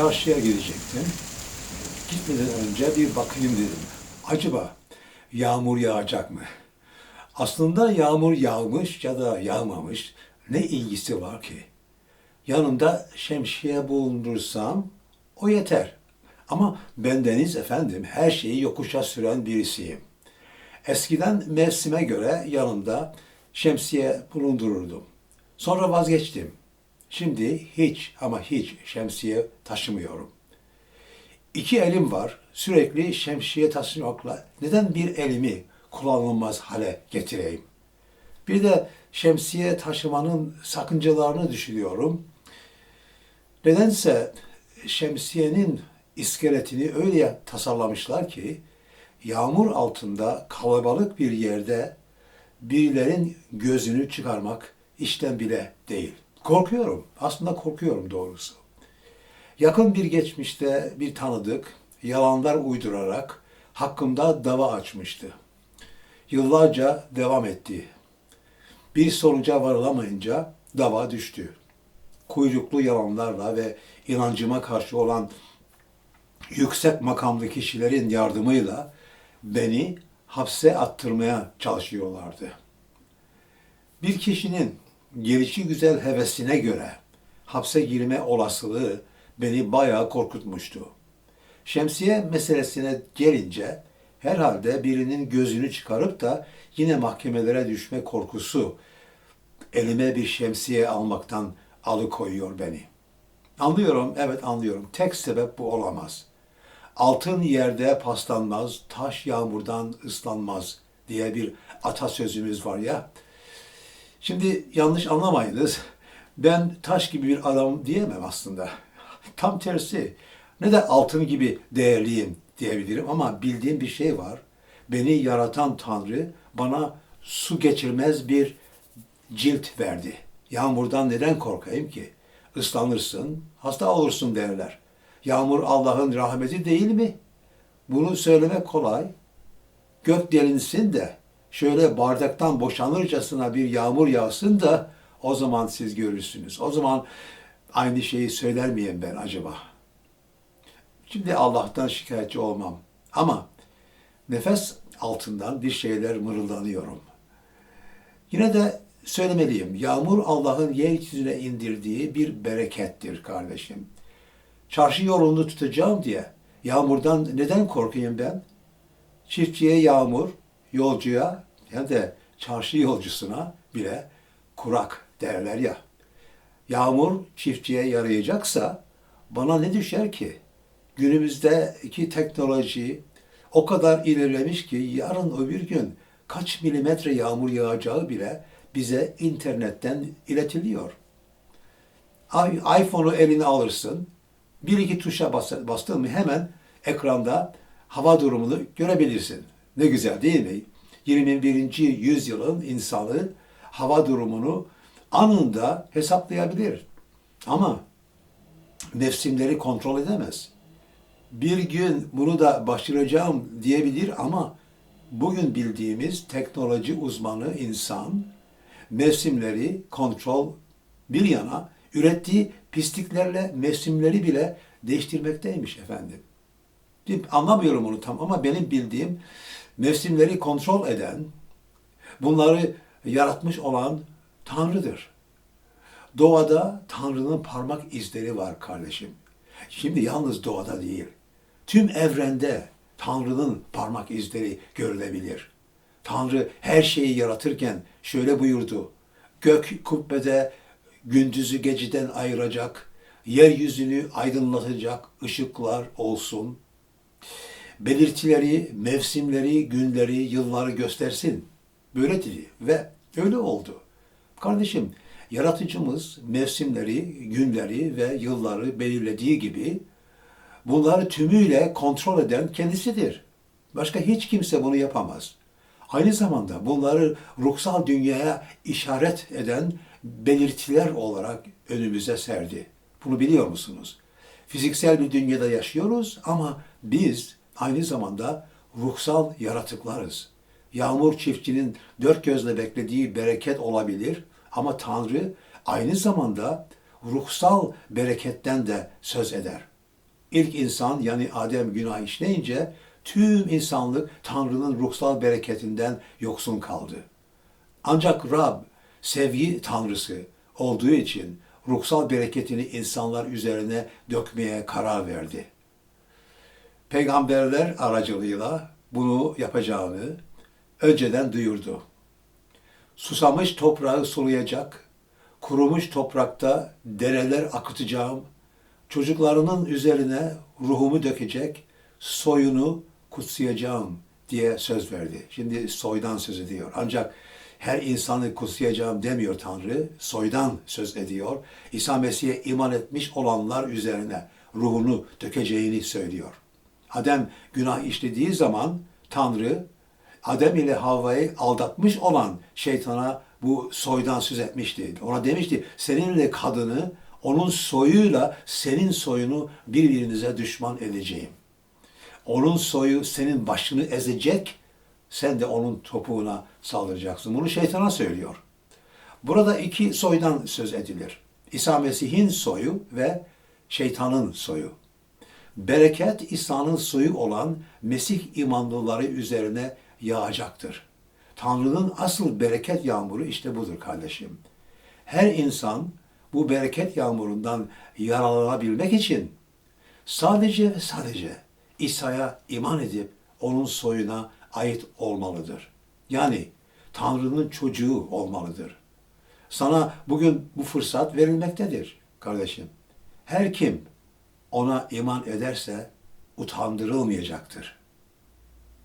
çarşıya gidecektim. Gitmeden önce bir bakayım dedim. Acaba yağmur yağacak mı? Aslında yağmur yağmış ya da yağmamış ne ilgisi var ki? Yanımda şemsiye bulundursam o yeter. Ama bendeniz efendim her şeyi yokuşa süren birisiyim. Eskiden mevsime göre yanımda şemsiye bulundururdum. Sonra vazgeçtim. Şimdi hiç ama hiç şemsiye taşımıyorum. İki elim var. Sürekli şemsiye taşımakla neden bir elimi kullanılmaz hale getireyim? Bir de şemsiye taşımanın sakıncalarını düşünüyorum. Nedense şemsiyenin iskeletini öyle tasarlamışlar ki yağmur altında kalabalık bir yerde birilerin gözünü çıkarmak işten bile değil. Korkuyorum. Aslında korkuyorum doğrusu. Yakın bir geçmişte bir tanıdık yalanlar uydurarak hakkımda dava açmıştı. Yıllarca devam etti. Bir sonuca varılamayınca dava düştü. Kuyruklu yalanlarla ve inancıma karşı olan yüksek makamlı kişilerin yardımıyla beni hapse attırmaya çalışıyorlardı. Bir kişinin gelişi güzel hevesine göre hapse girme olasılığı beni bayağı korkutmuştu. Şemsiye meselesine gelince herhalde birinin gözünü çıkarıp da yine mahkemelere düşme korkusu elime bir şemsiye almaktan alıkoyuyor beni. Anlıyorum, evet anlıyorum. Tek sebep bu olamaz. Altın yerde paslanmaz, taş yağmurdan ıslanmaz diye bir atasözümüz var ya. Şimdi yanlış anlamayınız. Ben taş gibi bir adam diyemem aslında. Tam tersi. Ne de altın gibi değerliyim diyebilirim ama bildiğim bir şey var. Beni yaratan Tanrı bana su geçirmez bir cilt verdi. Yağmurdan neden korkayım ki? Islanırsın, hasta olursun derler. Yağmur Allah'ın rahmeti değil mi? Bunu söylemek kolay. Gök delinsin de şöyle bardaktan boşanırcasına bir yağmur yağsın da o zaman siz görürsünüz. O zaman aynı şeyi söyler miyim ben acaba? Şimdi Allah'tan şikayetçi olmam. Ama nefes altından bir şeyler mırıldanıyorum. Yine de söylemeliyim. Yağmur Allah'ın yeryüzüne indirdiği bir berekettir kardeşim. Çarşı yolunu tutacağım diye yağmurdan neden korkayım ben? Çiftçiye yağmur, yolcuya hem de çarşı yolcusuna bile kurak derler ya. Yağmur çiftçiye yarayacaksa bana ne düşer ki? Günümüzdeki teknoloji o kadar ilerlemiş ki yarın öbür gün kaç milimetre yağmur yağacağı bile bize internetten iletiliyor. İPhone'u eline alırsın, bir iki tuşa bas- bastın mı hemen ekranda hava durumunu görebilirsin. Ne güzel değil mi? 21. yüzyılın insanı hava durumunu anında hesaplayabilir. Ama mevsimleri kontrol edemez. Bir gün bunu da başaracağım diyebilir ama bugün bildiğimiz teknoloji uzmanı insan mevsimleri kontrol bir yana ürettiği pisliklerle mevsimleri bile değiştirmekteymiş efendim. Anlamıyorum onu tam ama benim bildiğim mevsimleri kontrol eden, bunları yaratmış olan Tanrı'dır. Doğada Tanrı'nın parmak izleri var kardeşim. Şimdi yalnız doğada değil, tüm evrende Tanrı'nın parmak izleri görülebilir. Tanrı her şeyi yaratırken şöyle buyurdu. Gök kubbede gündüzü geceden ayıracak, yeryüzünü aydınlatacak ışıklar olsun. Belirtileri, mevsimleri, günleri, yılları göstersin. Böyle dedi ve öyle oldu. Kardeşim, yaratıcımız mevsimleri, günleri ve yılları belirlediği gibi bunları tümüyle kontrol eden kendisidir. Başka hiç kimse bunu yapamaz. Aynı zamanda bunları ruhsal dünyaya işaret eden belirtiler olarak önümüze serdi. Bunu biliyor musunuz? Fiziksel bir dünyada yaşıyoruz ama biz aynı zamanda ruhsal yaratıklarız. Yağmur çiftçinin dört gözle beklediği bereket olabilir ama Tanrı aynı zamanda ruhsal bereketten de söz eder. İlk insan yani Adem günah işleyince tüm insanlık Tanrı'nın ruhsal bereketinden yoksun kaldı. Ancak Rab sevgi tanrısı olduğu için ruhsal bereketini insanlar üzerine dökmeye karar verdi. Peygamberler aracılığıyla bunu yapacağını önceden duyurdu. Susamış toprağı sulayacak, kurumuş toprakta dereler akıtacağım, çocuklarının üzerine ruhumu dökecek, soyunu kutsayacağım diye söz verdi. Şimdi soydan söz ediyor. Ancak her insanı kutsayacağım demiyor Tanrı, soydan söz ediyor. İsa Mesih'e iman etmiş olanlar üzerine ruhunu dökeceğini söylüyor. Adem günah işlediği zaman Tanrı Adem ile Havva'yı aldatmış olan şeytana bu soydan söz etmişti. Ona demişti seninle kadını onun soyuyla senin soyunu birbirinize düşman edeceğim. Onun soyu senin başını ezecek, sen de onun topuğuna saldıracaksın. Bunu şeytana söylüyor. Burada iki soydan söz edilir. İsa Mesih'in soyu ve şeytanın soyu. Bereket İsa'nın soyu olan Mesih imanlıları üzerine yağacaktır. Tanrı'nın asıl bereket yağmuru işte budur kardeşim. Her insan bu bereket yağmurundan yararlanabilmek için sadece ve sadece İsa'ya iman edip onun soyuna ait olmalıdır. Yani Tanrı'nın çocuğu olmalıdır. Sana bugün bu fırsat verilmektedir kardeşim. Her kim ona iman ederse utandırılmayacaktır.